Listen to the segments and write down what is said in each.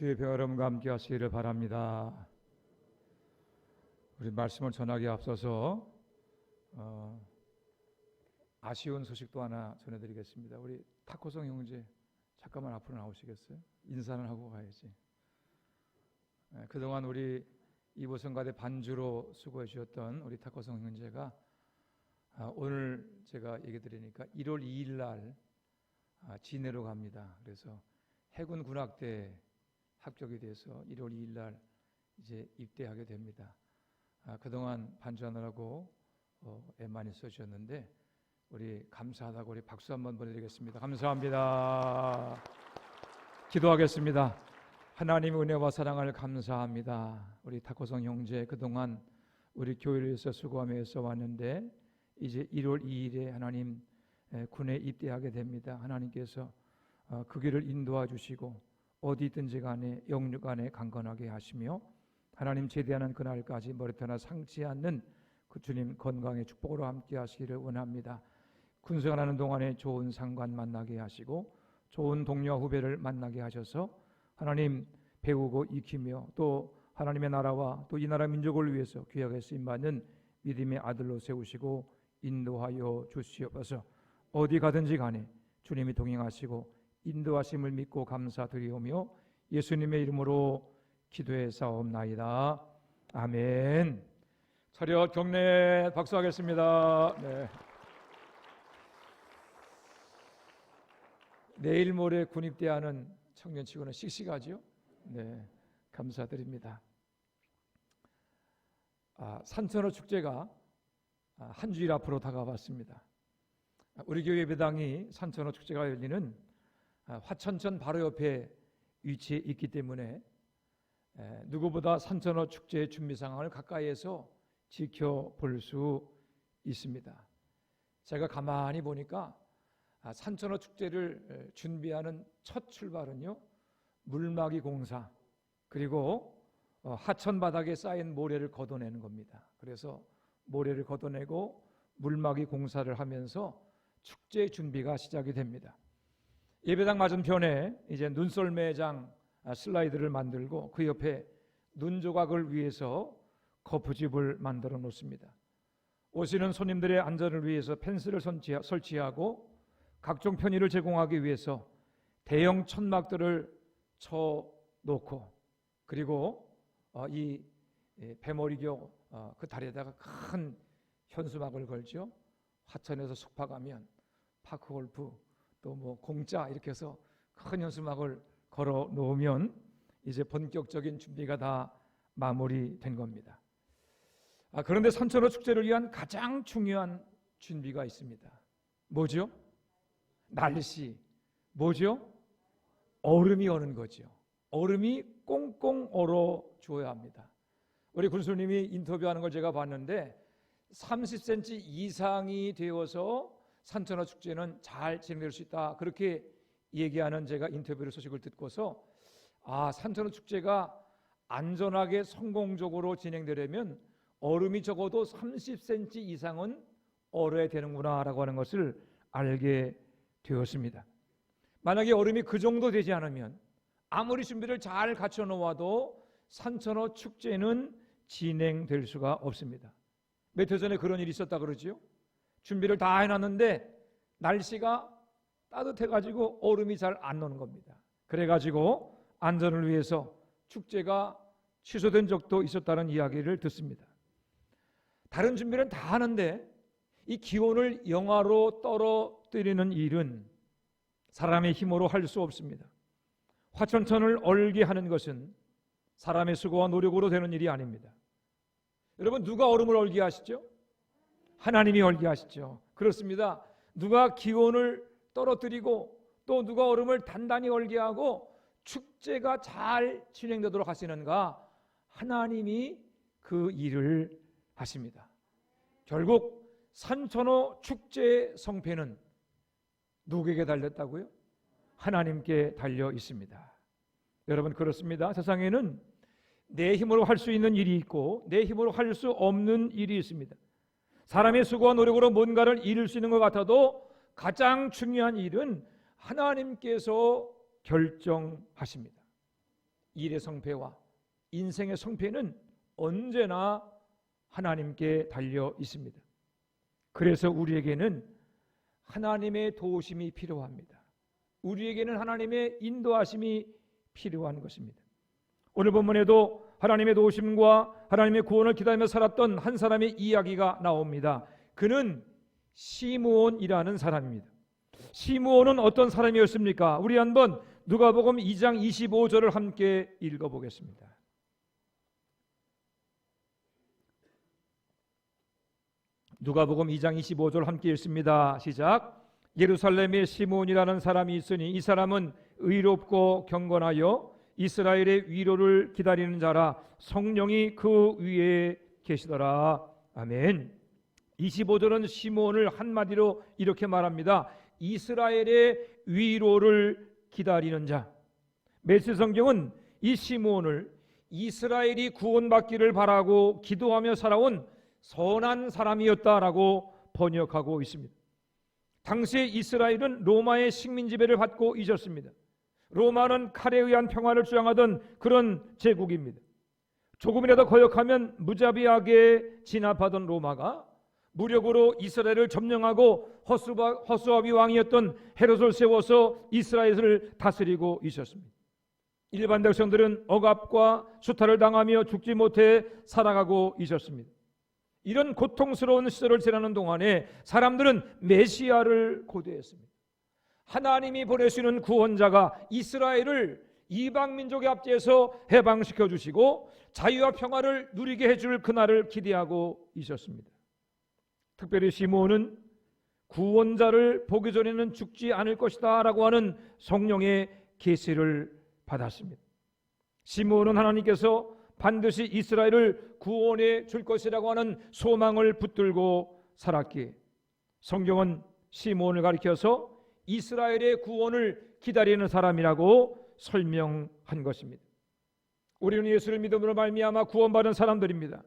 주의 배어름과 함께 하시기를 바랍니다. 우리 말씀을 전하기 앞서서 어, 아쉬운 소식도 하나 전해드리겠습니다. 우리 타코성 형제 잠깐만 앞으로 나오시겠어요? 인사를 하고 가야지. 예, 그동안 우리 이보성가대 반주로 수고해 주셨던 우리 타코성 형제가 아, 오늘 제가 얘기 드리니까 1월 2일 날 아, 진해로 갑니다. 그래서 해군 군악대 합격이 돼서 1월 2일 날 이제 입대하게 됩니다. 아, 그동안 반주하느라고 어, 애 많이 써주셨는데 우리 감사하다고 우리 박수 한번 보내드리겠습니다. 감사합니다. 기도하겠습니다. 하나님의 은혜와 사랑을 감사합니다. 우리 타코성 형제 그동안 우리 교회를 위해서 수고하면서 왔는데 이제 1월 2일에 하나님 에, 군에 입대하게 됩니다. 하나님께서 어, 그 길을 인도하 주시고 어디든지 간에 영육 안에 강건하게 하시며 하나님 제대하는 그날까지 머리터나 상치 않는 그 주님 건강의 축복으로 함께 하시기를 원합니다. 군생활 하는 동안에 좋은 상관 만나게 하시고 좋은 동료와 후배를 만나게 하셔서 하나님 배우고 익히며 또 하나님의 나라와 또 이 나라 민족을 위해서 귀하게 쓰임 받는 믿음의 아들로 세우시고 인도하여 주시옵소서. 어디 가든지 간에 주님이 동행하시고 인도하심을 믿고 감사드리오며 예수님의 이름으로 기도해 사옵나이다. 아멘. 차렷 경례 박수하겠습니다. 네. 내일 모레 군입대하는 청년 치고는 씩씩하죠. 네, 감사드립니다. 아, 산천어 축제가 아, 한 주일 앞으로 다가왔습니다. 아, 우리 교회 배당이 산천어 축제가 열리는 아, 화천천 바로 옆에 위치해 있기 때문에 에, 누구보다 산천어 축제의 준비 상황을 가까이에서 지켜볼 수 있습니다. 제가 가만히 보니까 아, 산천어 축제를 에, 준비하는 첫 출발은요 물막이 공사 그리고 어, 하천 바닥에 쌓인 모래를 걷어내는 겁니다. 그래서 모래를 걷어내고 물막이 공사를 하면서 축제 준비가 시작이 됩니다. 예배당 맞은편에 이제 눈썰매장 아, 슬라이드를 만들고 그 옆에 눈 조각을 위해서 거푸집을 만들어 놓습니다. 오시는 손님들의 안전을 위해서 펜스를 설치하- 설치하고 각종 편의를 제공하기 위해서 대형 천막들을 쳐 놓고 그리고 어, 이 예, 배머리교 어, 그 다리에다가 큰 현수막을 걸죠. 화천에서 숙파 가면 파크 골프 또 뭐 공짜 이렇게 해서 큰 현수막을 걸어 놓으면 이제 본격적인 준비가 다 마무리된 겁니다. 아, 그런데 산천어 축제를 위한 가장 중요한 준비가 있습니다. 뭐죠? 날씨. 뭐죠? 얼음이 오는 거죠. 얼음이 꽁꽁 얼어 줘야 합니다. 우리 군수님이 인터뷰하는 걸 제가 봤는데 30cm 이상이 되어서 산천어 축제는 잘 진행될 수 있다. 그렇게 얘기하는 제가 인터뷰를 소식을 듣고서 아, 산천어 축제가 안전하게 성공적으로 진행되려면 얼음이 적어도 30cm 이상은 얼어야 되는구나라고 하는 것을 알게 되었습니다. 만약에 얼음이 그 정도 되지 않으면 아무리 준비를 잘 갖춰 놓아도 산천어 축제는 진행될 수가 없습니다. 몇 해 전에 그런 일이 있었다 그러지요. 준비를 다 해놨는데 날씨가 따뜻해가지고 얼음이 잘 안 노는 겁니다. 그래가지고 안전을 위해서 축제가 취소된 적도 있었다는 이야기를 듣습니다. 다른 준비는 다 하는데 이 기온을 영하로 떨어뜨리는 일은 사람의 힘으로 할 수 없습니다. 화천천을 얼게 하는 것은 사람의 수고와 노력으로 되는 일이 아닙니다. 여러분 누가 얼음을 얼게 하시죠? 하나님이 얼게 하시죠. 그렇습니다. 누가 기온을 떨어뜨리고 또 누가 얼음을 단단히 얼게 하고 축제가 잘 진행되도록 하시는가? 하나님이 그 일을 하십니다. 결국 산천어 축제의 성패는 누구에게 달렸다고요? 하나님께 달려 있습니다. 여러분 그렇습니다. 세상에는 내 힘으로 할 수 있는 일이 있고 내 힘으로 할 수 없는 일이 있습니다. 사람의 수고와 노력으로 뭔가를 이룰 수 있는 것 같아도 가장 중요한 일은 하나님께서 결정하십니다. 일의 성패와 인생의 성패는 언제나 하나님께 달려 있습니다. 그래서 우리에게는 하나님의 도우심이 필요합니다. 우리에게는 하나님의 인도하심이 필요한 것입니다. 오늘 본문에도 하나님의 도우심과 하나님의 구원을 기다리며 살았던 한 사람의 이야기가 나옵니다. 그는 시므온이라는 사람입니다. 시므온은 어떤 사람이었습니까? 우리 한번 누가복음 2장 25절을 함께 읽어 보겠습니다. 누가복음 2장 25절 함께 읽습니다. 시작. 예루살렘에 시므온이라는 사람이 있으니 이 사람은 의롭고 경건하여 이스라엘의 위로를 기다리는 자라 성령이 그 위에 계시더라. 아멘. 25절은 시므온을 한마디로 이렇게 말합니다. 이스라엘의 위로를 기다리는 자. 메시 성경은 이 시므온을 이스라엘이 구원받기를 바라고 기도하며 살아온 선한 사람이었다라고 번역하고 있습니다. 당시 이스라엘은 로마의 식민 지배를 받고 있었습니다. 로마는 칼에 의한 평화를 주장하던 그런 제국입니다. 조금이라도 거역하면 무자비하게 진압하던 로마가 무력으로 이스라엘을 점령하고 허수아비 왕이었던 헤롯을 세워서 이스라엘을 다스리고 있었습니다. 일반 백성들은 억압과 수탈을 당하며 죽지 못해 살아가고 있었습니다. 이런 고통스러운 시절을 지나는 동안에 사람들은 메시아를 고대했습니다. 하나님이 보내시는 구원자가 이스라엘을 이방 민족의 압제에서 해방시켜 주시고 자유와 평화를 누리게 해줄 그날을 기대하고 있었습니다. 특별히 시므온은 구원자를 보기 전에는 죽지 않을 것이다라고 하는 성령의 계시를 받았습니다. 시므온은 하나님께서 반드시 이스라엘을 구원해 줄 것이라고 하는 소망을 붙들고 살았기에 성경은 시므온을 가리켜서 이스라엘의 구원을 기다리는 사람이라고 설명한 것입니다. 우리는 예수를 믿음으로 말미암아 구원받은 사람들입니다.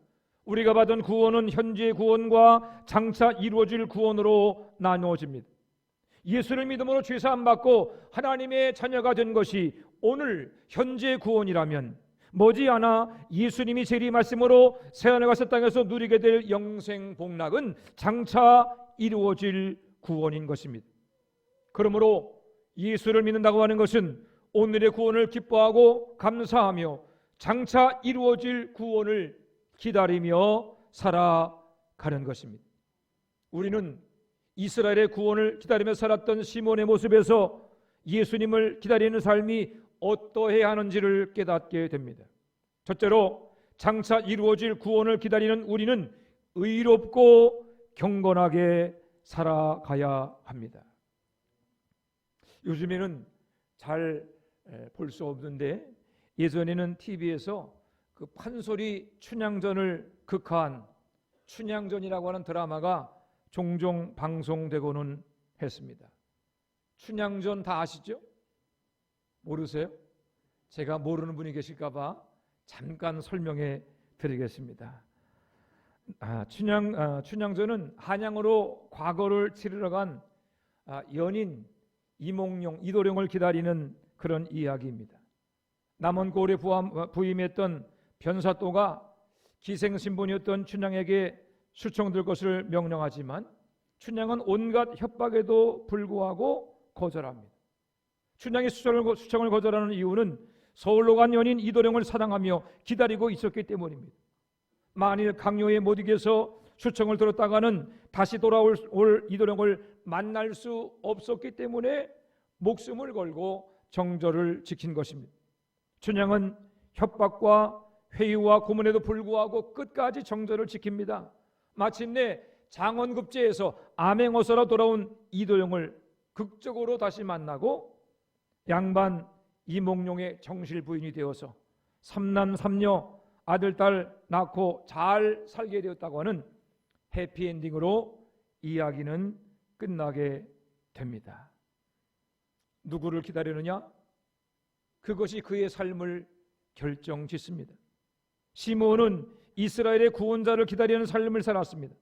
우리가 받은 구원은 현재의 구원과 장차 이루어질 구원으로 나누어집니다. 예수를 믿음으로 죄사함 받고 하나님의 자녀가 된 것이 오늘 현재의 구원이라면 머지않아 예수님이 재림하심으로 새하늘 가서 땅에서 누리게 될 영생 복락은 장차 이루어질 구원인 것입니다. 그러므로 예수를 믿는다고 하는 것은 오늘의 구원을 기뻐하고 감사하며 장차 이루어질 구원을 기다리며 살아가는 것입니다. 우리는 이스라엘의 구원을 기다리며 살았던 시몬의 모습에서 예수님을 기다리는 삶이 어떠해야 하는지를 깨닫게 됩니다. 첫째로 장차 이루어질 구원을 기다리는 우리는 의롭고 경건하게 살아가야 합니다. 요즘에는 잘 볼 수 없는데 예전에는 TV에서 그 판소리 춘향전을 극화한 춘향전이라고 하는 드라마가 종종 방송되고는 했습니다. 춘향전 다 아시죠? 모르세요? 제가 모르는 분이 계실까봐 잠깐 설명해 드리겠습니다. 아, 춘향 아, 춘향전은 한양으로 과거를 치르러 간 아, 연인 이몽룡 이도령을 기다리는 그런 이야기입니다. 남원 고을에 부임했던 변사또가 기생 신분이었던 춘향에게 수청들 것을 명령하지만 춘향은 온갖 협박에도 불구하고 거절합니다. 춘향이 수청을 거절하는 이유는 서울로 간 연인 이도령을 사랑하며 기다리고 있었기 때문입니다. 만일 강요에 못 이겨서 수청을 들었다가는 다시 돌아올 올 이도령을 만날 수 없었기 때문에 목숨을 걸고 정절을 지킨 것입니다. 춘향은 협박과 회유와 고문에도 불구하고 끝까지 정절을 지킵니다. 마침내 장원급제에서 암행어서로 돌아온 이도영을 극적으로 다시 만나고 양반 이몽룡의 정실 부인이 되어서 삼남 삼녀 아들 딸 낳고 잘 살게 되었다고 하는 해피엔딩으로 이야기는 끝나게 됩니다. 누구를 기다리느냐? 그것이 그의 삶을 결정 짓습니다. 시므온은 이스라엘의 구원자를 기다리는 삶을 살았습니다.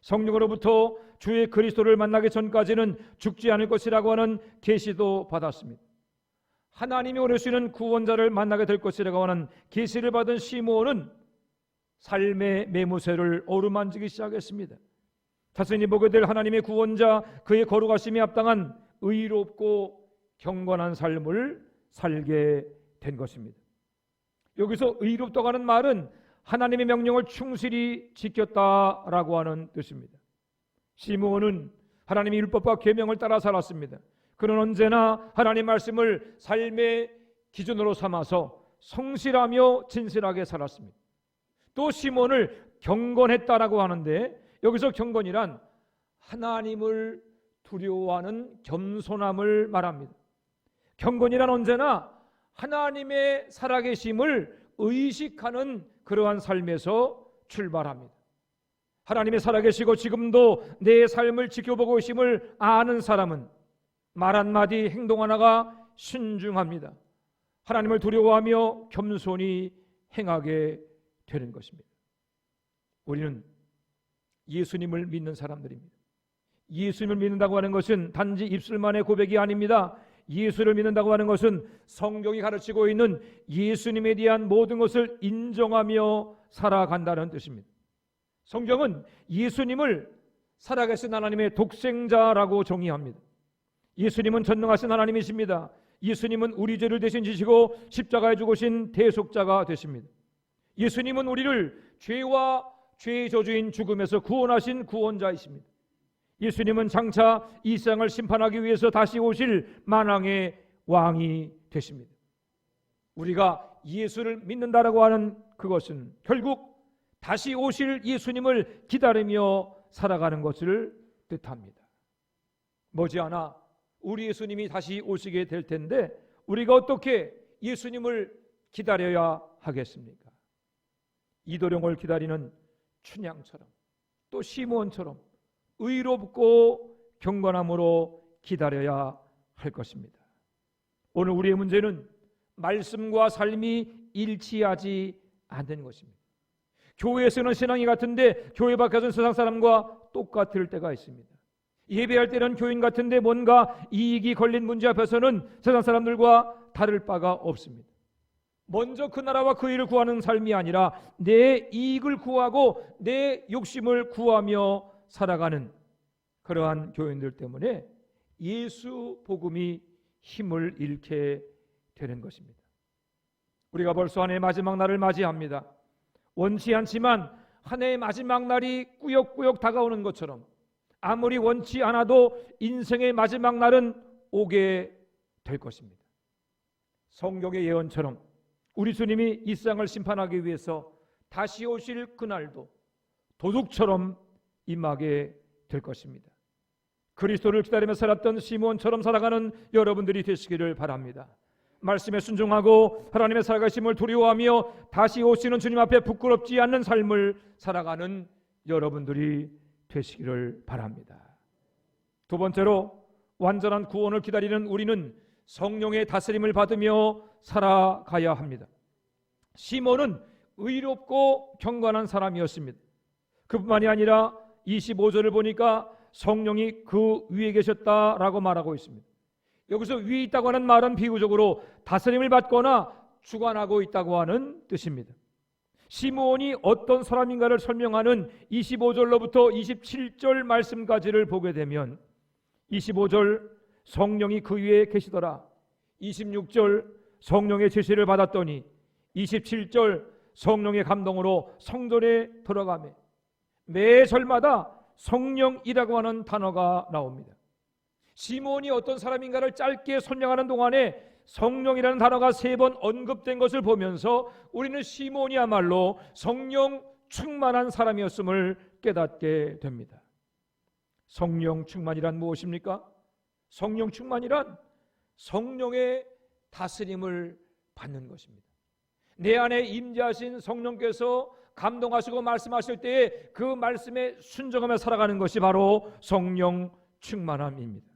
성령으로부터 주의 그리스도를 만나기 전까지는 죽지 않을 것이라고 하는 계시도 받았습니다. 하나님이 원하시는 구원자를 만나게 될 것이라고 하는 계시를 받은 시므온은 삶의 매무새를 어루만지기 시작했습니다. 자신이 보게 될 하나님의 구원자 그의 거룩하심에 합당한 의롭고 경건한 삶을 살게 된 것입니다. 여기서 의롭다고 하는 말은 하나님의 명령을 충실히 지켰다라고 하는 뜻입니다. 시므온은 하나님의 율법과 계명을 따라 살았습니다. 그는 언제나 하나님 말씀을 삶의 기준으로 삼아서 성실하며 진실하게 살았습니다. 또 시몬을 경건했다라고 하는데 여기서 경건이란 하나님을 두려워하는 겸손함을 말합니다. 경건이란 언제나 하나님의 살아계심을 의식하는 그러한 삶에서 출발합니다. 하나님이 살아계시고 지금도 내 삶을 지켜보고 계심을 아는 사람은 말 한마디 행동 하나가 신중합니다. 하나님을 두려워하며 겸손히 행하게 되는 것입니다. 우리는 예수님을 믿는 사람들입니다. 예수님을 믿는다고 하는 것은 단지 입술만의 고백이 아닙니다. 예수를 믿는다고 하는 것은 성경이 가르치고 있는 예수님에 대한 모든 것을 인정하며 살아간다는 뜻입니다. 성경은 예수님을 살아계신 하나님의 독생자라고 정의합니다. 예수님은 전능하신 하나님이십니다. 예수님은 우리 죄를 대신 지시고 십자가에 죽으신 대속자가 되십니다. 예수님은 우리를 죄와 죄의 저주인 죽음에서 구원하신 구원자이십니다. 예수님은 장차 이 세상을 심판하기 위해서 다시 오실 만왕의 왕이 되십니다. 우리가 예수를 믿는다라고 하는 그것은 결국 다시 오실 예수님을 기다리며 살아가는 것을 뜻합니다. 머지않아 우리 예수님이 다시 오시게 될 텐데 우리가 어떻게 예수님을 기다려야 하겠습니까? 이도령을 기다리는 춘향처럼 또 시몬처럼 의롭고 경건함으로 기다려야 할 것입니다. 오늘 우리의 문제는 말씀과 삶이 일치하지 않는 것입니다. 교회에서는 신앙이 같은데 교회 밖에서는 세상 사람과 똑같을 때가 있습니다. 예배할 때는 교인 같은데 뭔가 이익이 걸린 문제 앞에서는 세상 사람들과 다를 바가 없습니다. 먼저 그 나라와 그 일을 구하는 삶이 아니라 내 이익을 구하고 내 욕심을 구하며 살아가는 그러한 교인들 때문에 예수 복음이 힘을 잃게 되는 것입니다. 우리가 벌써 한 해의 마지막 날을 맞이합니다. 원치 않지만 한 해의 마지막 날이 꾸역꾸역 다가오는 것처럼 아무리 원치 않아도 인생의 마지막 날은 오게 될 것입니다. 성경의 예언처럼 우리 주님이 이 세상을 심판하기 위해서 다시 오실 그날도 도둑처럼 임하게 될 것입니다. 그리스도를 기다리며 살았던 시몬처럼 살아가는 여러분들이 되시기를 바랍니다. 말씀에 순종하고 하나님의 살아가심을 두려워하며 다시 오시는 주님 앞에 부끄럽지 않는 삶을 살아가는 여러분들이 되시기를 바랍니다. 두 번째로 완전한 구원을 기다리는 우리는 성령의 다스림을 받으며 살아가야 합니다. 시몬은 의롭고 경건한 사람이었습니다. 그뿐만이 아니라 25절을 보니까 성령이 그 위에 계셨다라고 말하고 있습니다. 여기서 위에 있다고 하는 말은 비유적으로 다스림을 받거나 주관하고 있다고 하는 뜻입니다. 시므온이 어떤 사람인가를 설명하는 25절로부터 27절 말씀까지를 보게 되면 25절 성령이 그 위에 계시더라. 26절 성령의 제시를 받았더니 27절 성령의 감동으로 성전에 들어가매 매 절마다 성령이라고 하는 단어가 나옵니다. 시몬이 어떤 사람인가를 짧게 설명하는 동안에 성령이라는 단어가 세 번 언급된 것을 보면서 우리는 시몬이야말로 성령 충만한 사람이었음을 깨닫게 됩니다. 성령 충만이란 무엇입니까? 성령 충만이란 성령의 다스림을 받는 것입니다. 내 안에 임재하신 성령께서 감동하시고 말씀하실 때에 그 말씀에 순종하며 살아가는 것이 바로 성령 충만함입니다.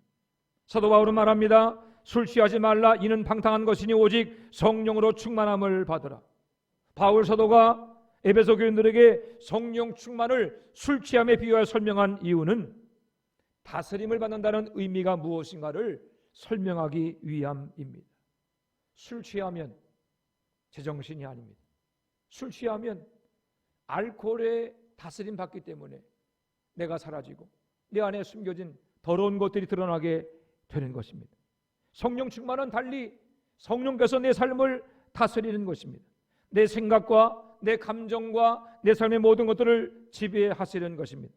사도 바울은 말합니다. 술 취하지 말라 이는 방탕한 것이니 오직 성령으로 충만함을 받으라. 바울 사도가 에베소 교인들에게 성령 충만을 술 취함에 비유하여 설명한 이유는 다스림을 받는다는 의미가 무엇인가를 설명하기 위함입니다. 술 취하면 제정신이 아닙니다. 술 취하면 알코올에 다스림 받기 때문에 내가 사라지고 내 안에 숨겨진 더러운 것들이 드러나게 되는 것입니다. 성령 충만은 달리 성령께서 내 삶을 다스리는 것입니다. 내 생각과 내 감정과 내 삶의 모든 것들을 지배하시는 것입니다.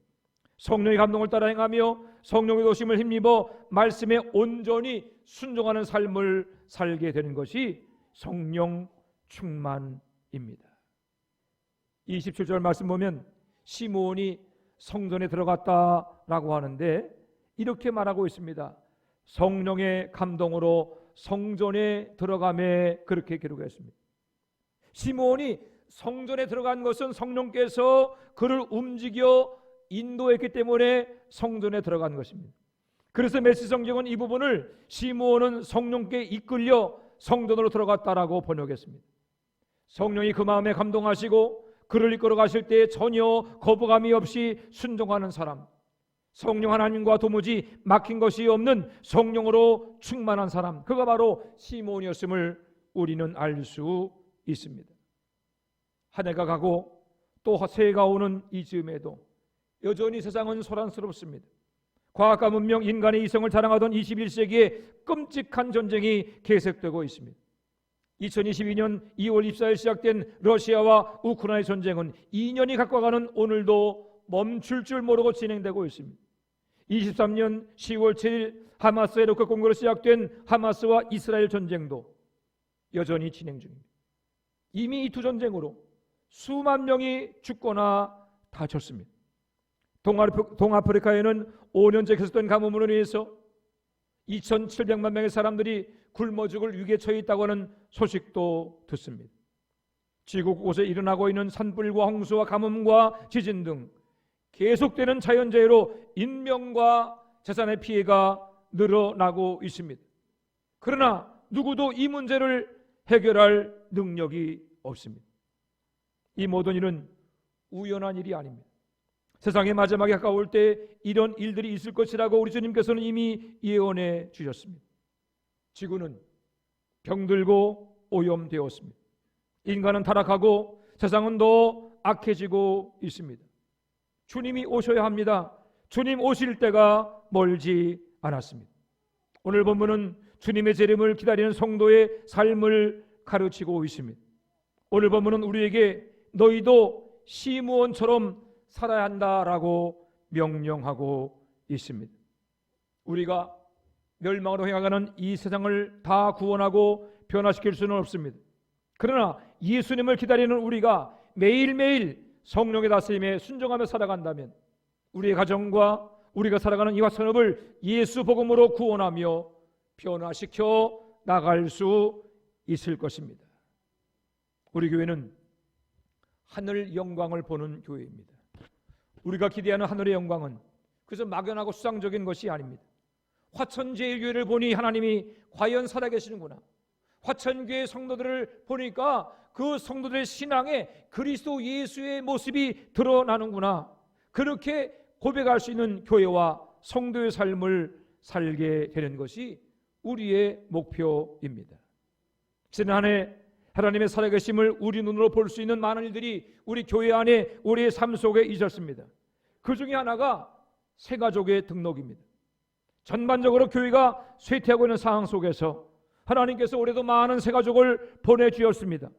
성령의 감동을 따라 행하며 성령의 도심을 힘입어 말씀에 온전히 순종하는 삶을 살게 되는 것이 성령 충만입니다. 27절 말씀 보면 시므온이 성전에 들어갔다라고 하는데 이렇게 말하고 있습니다. 성령의 감동으로 성전에 들어감에 그렇게 기록했습니다. 시므온이 성전에 들어간 것은 성령께서 그를 움직여 인도했기 때문에 성전에 들어간 것입니다. 그래서 메시 성경은 이 부분을 시므온은 성령께 이끌려 성전으로 들어갔다라고 번역했습니다. 성령이 그 마음에 감동하시고 그를 이끌어 가실 때 전혀 거부감이 없이 순종하는 사람. 성령 하나님과 도무지 막힌 것이 없는 성령으로 충만한 사람. 그가 바로 시몬이었음을 우리는 알 수 있습니다. 한 해가 가고 또 새해가 오는 이 즈음에도 여전히 세상은 소란스럽습니다. 과학과 문명, 인간의 이성을 자랑하던 21세기에 끔찍한 전쟁이 계속되고 있습니다. 2022년 2월 24일 시작된 러시아와 우크라이나 전쟁은 2년이 가까워가는 오늘도 멈출 줄 모르고 진행되고 있습니다. 23년 10월 7일 하마스의 로켓 공격으로 시작된 하마스와 이스라엘 전쟁도 여전히 진행 중입니다. 이미 이 두 전쟁으로 수만 명이 죽거나 다쳤습니다. 동아프리카에는 5년째 계속된 가뭄으로 인해서 2,700만 명의 사람들이 굶어 죽을 위기에 처해 있다고 하는 소식도 듣습니다. 지구 곳곳에 일어나고 있는 산불과 홍수와 가뭄과 지진 등 계속되는 자연재해로 인명과 재산의 피해가 늘어나고 있습니다. 그러나 누구도 이 문제를 해결할 능력이 없습니다. 이 모든 일은 우연한 일이 아닙니다. 세상의 마지막에 가까울 때 이런 일들이 있을 것이라고 우리 주님께서는 이미 예언해 주셨습니다. 지구는 병들고 오염되었습니다. 인간은 타락하고 세상은 더 악해지고 있습니다. 주님이 오셔야 합니다. 주님 오실 때가 멀지 않았습니다. 오늘 본문은 주님의 재림을 기다리는 성도의 삶을 가르치고 있습니다. 오늘 본문은 우리에게 너희도 시므온처럼 살아야 한다라고 명령하고 있습니다. 우리가 멸망으로 향하는 이 세상을 다 구원하고 변화시킬 수는 없습니다. 그러나 예수님을 기다리는 우리가 매일매일 성령의 다스림에 순종하며 살아간다면 우리의 가정과 우리가 살아가는 이와 산업을 예수 복음으로 구원하며 변화시켜 나갈 수 있을 것입니다. 우리 교회는 하늘 영광을 보는 교회입니다. 우리가 기대하는 하늘의 영광은 그저 막연하고 수상적인 것이 아닙니다. 화천제일교회를 보니 하나님이 과연 살아계시는구나. 화천교회 성도들을 보니까 그 성도들의 신앙에 그리스도 예수의 모습이 드러나는구나. 그렇게 고백할 수 있는 교회와 성도의 삶을 살게 되는 것이 우리의 목표입니다. 지난해 하나님의 살아계심을 우리 눈으로 볼 수 있는 많은 일들이 우리 교회 안에 우리의 삶 속에 있었습니다. 그 중에 하나가 새 가족의 등록입니다. 전반적으로 교회가 쇠퇴하고 있는 상황 속에서 하나님께서 올해도 많은 새 가족을 보내주었습니다.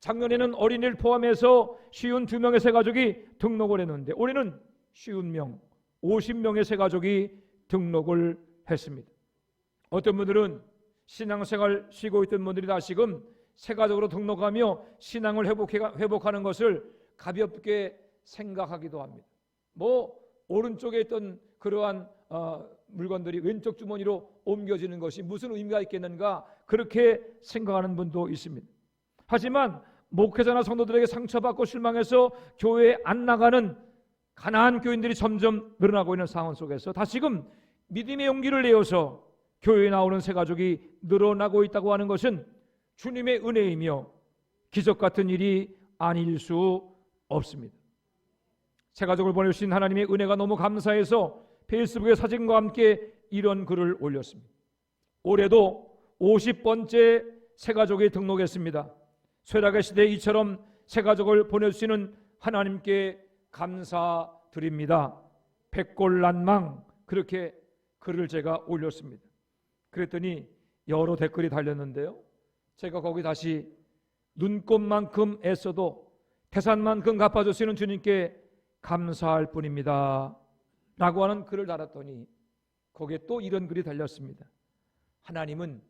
작년에는 어린이를 포함해서 쉬운 두 명의 새 가족이 등록을 했는데 올해는 쉬운 명, 50명의 새 가족이 등록을 했습니다. 어떤 분들은 신앙생활 쉬고 있던 분들이 다시금 새 가족으로 등록하며 신앙을 회복해, 회복하는 것을 가볍게 생각하기도 합니다. 뭐 오른쪽에 있던 그러한 어, 물건들이 왼쪽 주머니로 옮겨지는 것이 무슨 의미가 있겠는가 그렇게 생각하는 분도 있습니다. 하지만 목회자나 성도들에게 상처받고 실망해서 교회에 안 나가는 가난한 교인들이 점점 늘어나고 있는 상황 속에서 다시금 믿음의 용기를 내어서 교회에 나오는 새 가족이 늘어나고 있다고 하는 것은 주님의 은혜이며 기적 같은 일이 아닐 수 없습니다. 새 가족을 보내주신 하나님의 은혜가 너무 감사해서 페이스북에 사진과 함께 이런 글을 올렸습니다. 올해도 50번째 새 가족이 등록했습니다. 쇠락의 시대에 이처럼 새 가족을 보내주시는 하나님께 감사드립니다. 백골난망 그렇게 글을 제가 올렸습니다. 그랬더니 여러 댓글이 달렸는데요. 제가 거기 다시 눈꽃만큼 애써도 태산만큼 갚아주시는 주님께 감사할 뿐입니다. 라고 하는 글을 달았더니 거기에 또 이런 글이 달렸습니다. 하나님은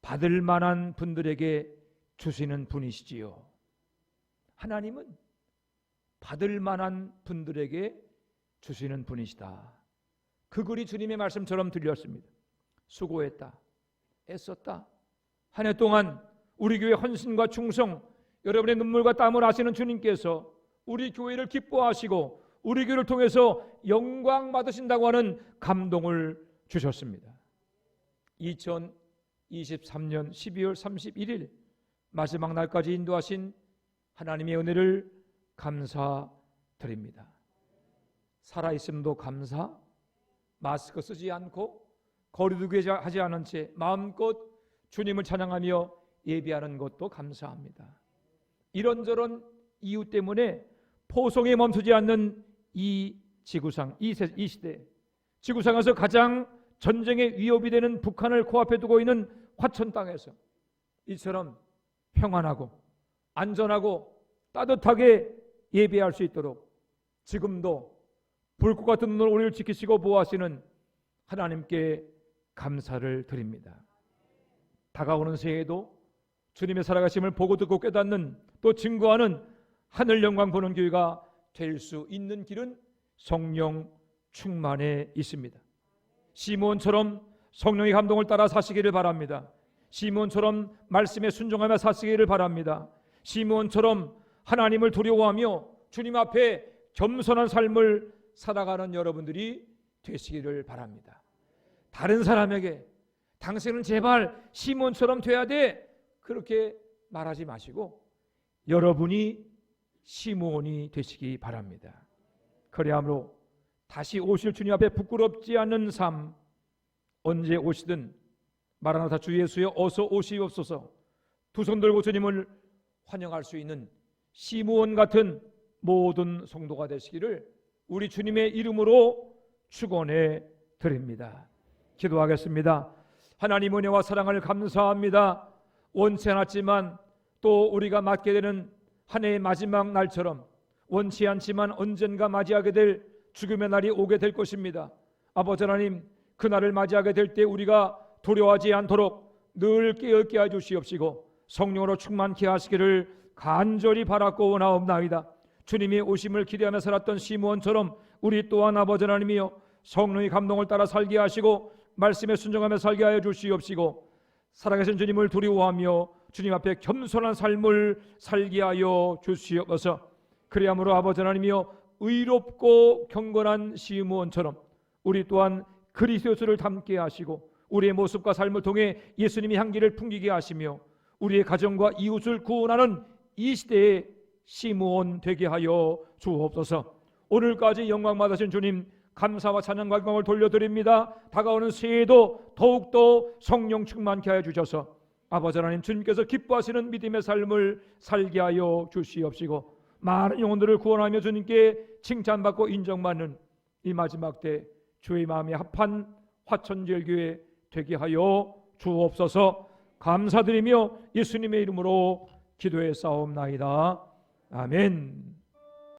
받을 만한 분들에게 주시는 분이시지요. 하나님은 받을 만한 분들에게 주시는 분이시다. 그 글이 주님의 말씀처럼 들렸습니다. 수고했다. 애썼다. 한 해 동안 우리 교회 헌신과 충성, 여러분의 눈물과 땀을 아시는 주님께서 우리 교회를 기뻐하시고 우리 교회를 통해서 영광 받으신다고 하는 감동을 주셨습니다. 2023년 12월 31일 마지막 날까지 인도하신 하나님의 은혜를 감사드립니다. 살아있음도 감사, 마스크 쓰지 않고 거리두기 하지 않은 채 마음껏 주님을 찬양하며 예비하는 것도 감사합니다. 이런저런 이유 때문에 포송에 멈추지 않는 이 지구상, 이, 시대, 지구상에서 가장 전쟁의 위협이 되는 북한을 코앞에 두고 있는 화천 땅에서 이처럼 평안하고 안전하고 따뜻하게 예배할 수 있도록 지금도 불꽃 같은 눈으로 우리를 지키시고 보호하시는 하나님께 감사를 드립니다. 다가오는 새해에도 주님의 살아가심을 보고 듣고 깨닫는 또 증거하는 하늘 영광 보는 교회가 될 수 있는 길은 성령 충만에 있습니다. 시몬처럼 성령의 감동을 따라 사시기를 바랍니다. 시몬처럼 말씀에 순종하며 사시기를 바랍니다. 시몬처럼 하나님을 두려워하며 주님 앞에 겸손한 삶을 살아가는 여러분들이 되시기를 바랍니다. 다른 사람에게 당신은 제발 시몬처럼 돼야 돼 그렇게 말하지 마시고 여러분이 시몬이 되시기 바랍니다. 그리함으로 다시 오실 주님 앞에 부끄럽지 않는 삶 언제 오시든 마라나타 주 예수여 어서 오시옵소서 두 손 들고 주님을 환영할 수 있는 시므온 같은 모든 성도가 되시기를 우리 주님의 이름으로 축원해 드립니다. 기도하겠습니다. 하나님 은혜와 사랑을 감사합니다. 원치 않았지만 또 우리가 맞게 되는 한 해의 마지막 날처럼 원치 않지만 언젠가 맞이하게 될 죽음의 날이 오게 될 것입니다. 아버지 하나님 그 날을 맞이하게 될 때 우리가 두려워하지 않도록 늘 깨어있게 해 주시옵시고 성령으로 충만케 하시기를 간절히 바랐고 원하옵나이다. 주님이 오심을 기대하며 살았던 시므온처럼 우리 또한 아버지 하나님이여 성령의 감동을 따라 살게 하시고 말씀에 순종하며 살게 하여 주시옵시고 살아계신 주님을 두려워하며 주님 앞에 겸손한 삶을 살게 하여 주시옵소서. 그리함으로 아버지 하나님이여 의롭고 경건한 시므온처럼 우리 또한 그리스도를 닮게 하시고 우리의 모습과 삶을 통해 예수님의 향기를 풍기게 하시며 우리의 가정과 이웃을 구원하는 이 시대에 시므온 되게 하여 주옵소서. 오늘까지 영광 받으신 주님 감사와 찬양과 영광을 돌려드립니다. 다가오는 새해에도 더욱더 성령 충만케 하여 주셔서 아버지 하나님 주님께서 기뻐하시는 믿음의 삶을 살게 하여 주시옵시고 많은 영혼들을 구원하며 주님께 칭찬받고 인정받는 이 마지막 때 주의 마음에 합한 화천절교회 되게 하여 주옵소서 감사드리며 예수님의 이름으로 기도해 싸움나이다. 아멘.